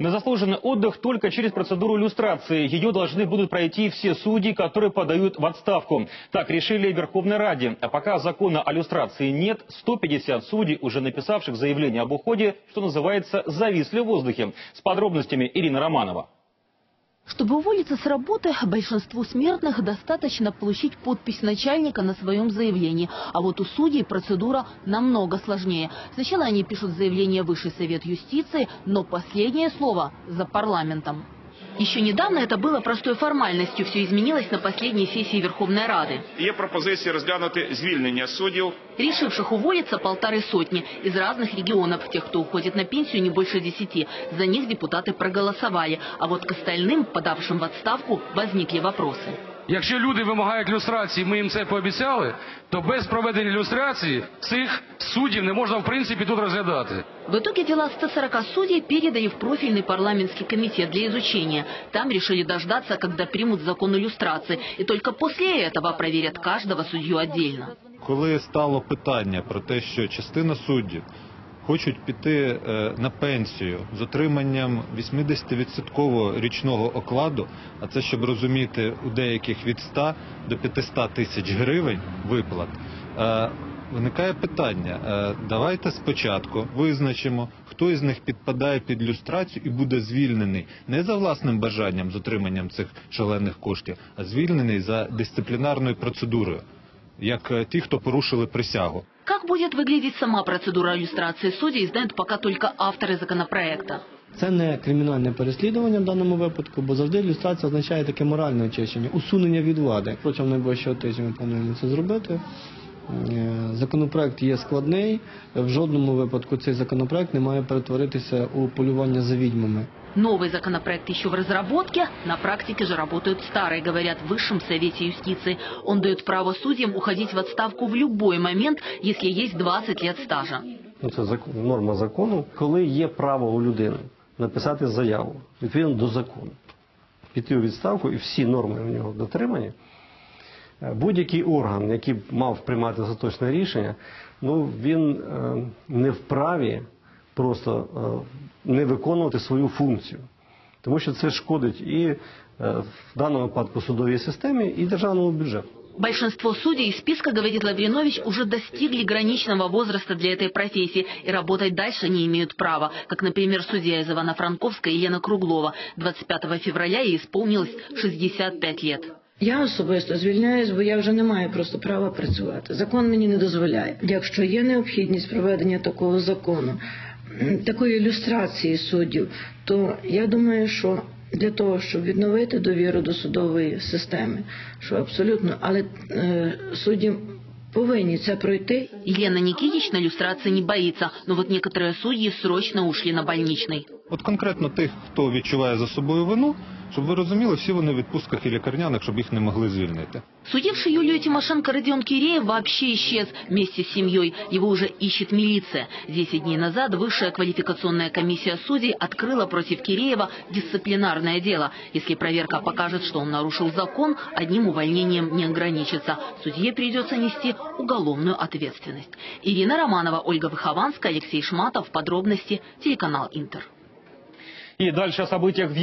На заслуженный отдых только через процедуру иллюстрации. Ее должны будут пройти все судьи, которые подают в отставку. Так решили в Верховной Раде. А пока закона о иллюстрации нет, 150 судей, уже написавших заявление об уходе, что называется, зависли в воздухе. С подробностями Ирина Романова. Чтобы уволиться с работы, большинству смертных достаточно получить подпись начальника на своем заявлении. А вот у судей процедура намного сложнее. Сначала они пишут заявление Высший совет юстиции, но последнее слово за парламентом. Еще недавно это было простой формальностью, все изменилось на последней сессии Верховной Рады. Є пропозиція розглянути звільнення суддів Решивших уволиться полторы сотни из разных регионов. Тех, кто уходит на пенсию, не больше десяти. За них депутаты проголосовали. А вот к остальным, подавшим в отставку, возникли вопросы. Якщо люди вимагають люстрації, ми їм це пообіцяли, то без проведення люстрації цих суддів не можна в принципі тут розглядати. В итоге дела 140 судей передали в профильный парламентский комитет для изучения. Там решили дождаться, когда примут закон иллюстрации. И только после этого проверят каждого судью отдельно. Коли стало питання про те, що частина суддів хочуть піти е, на пенсію з отриманням 80% річного окладу, а це щоб розуміти у деяких від 100 до 500 тисяч гривень виплат. е, Виникає питання. е, Давайте спочатку визначимо, хто із них підпадає під люстрацію і буде звільнений не за власним бажанням з отриманням цих шалених коштів, а звільнений за дисциплінарною процедурою, як ті, хто порушили присягу. Как будет выглядеть сама процедура иллюстрации судей, знают пока только авторы законопроекта. Це не кримінальне переслідування в даному випадку, бо завжди ілюстрація означає таке моральне очищення, усунення від влади. Протягом найближчого тижня ми плануємо це зробити. Е, Законопроект є складний. В жодному випадку цей законопроект не має перетворитися у полювання за відьмами. Новый законопроект еще в разработке, на практике же работают старые, говорят в Высшем Совете юстиции. Он дает право судьям уходить в отставку в любой момент, если есть 20 лет стажа. ну це закон, норма закону, коли є право у людини написати заяву відповідно до закону, піти у відставку і всі норми в нього дотримані. е, Будь-який орган, який б мав приймати остаточне рішення, ну він е, не вправі просто е, не виконувати свою функцію, тому що це шкодить і е, в даному випадку судовій системі, і державному бюджету. Большинство судей из списка, говорит Лавринович, уже достигли граничного возраста для этой профессии и работать дальше не имеют права, как, например, судья из Ивано-Франковска Елена Круглова. 25 февраля ей исполнилось 65 лет. Я особисто звільняюсь, бо я вже не маю просто права працювати. Закон мені не дозволяє. Якщо є необхідність проведення такого закону, такої ілюстрації суддів, то я думаю, що для того, щоб відновити довіру до судової системи, що абсолютно, але е, судді повинні це пройти Елена Никитич на иллюстрации не боится, но вот некоторые судьи срочно ушли на больничный. От конкретно тих, хто відчуває за собою вину, щоб ви розуміли, всі вони в відпустках і лікарняних, щоб їх не могли звільнити. Судивший Юлию Тимошенко Родион Киреев вообще исчез вместе с семьей. Его уже ищет милиция. Десять дней назад Высшая квалификационная комиссия судей открыла против Киреева дисциплинарное дело. Если проверка покажет, что он нарушил закон, одним увольнением не ограничится. Судье придется нести уголовную ответственность. Ирина Романова, Ольга Выхованская, Алексей Шматов. Подробности. Телеканал Интер. И дальше о событиях в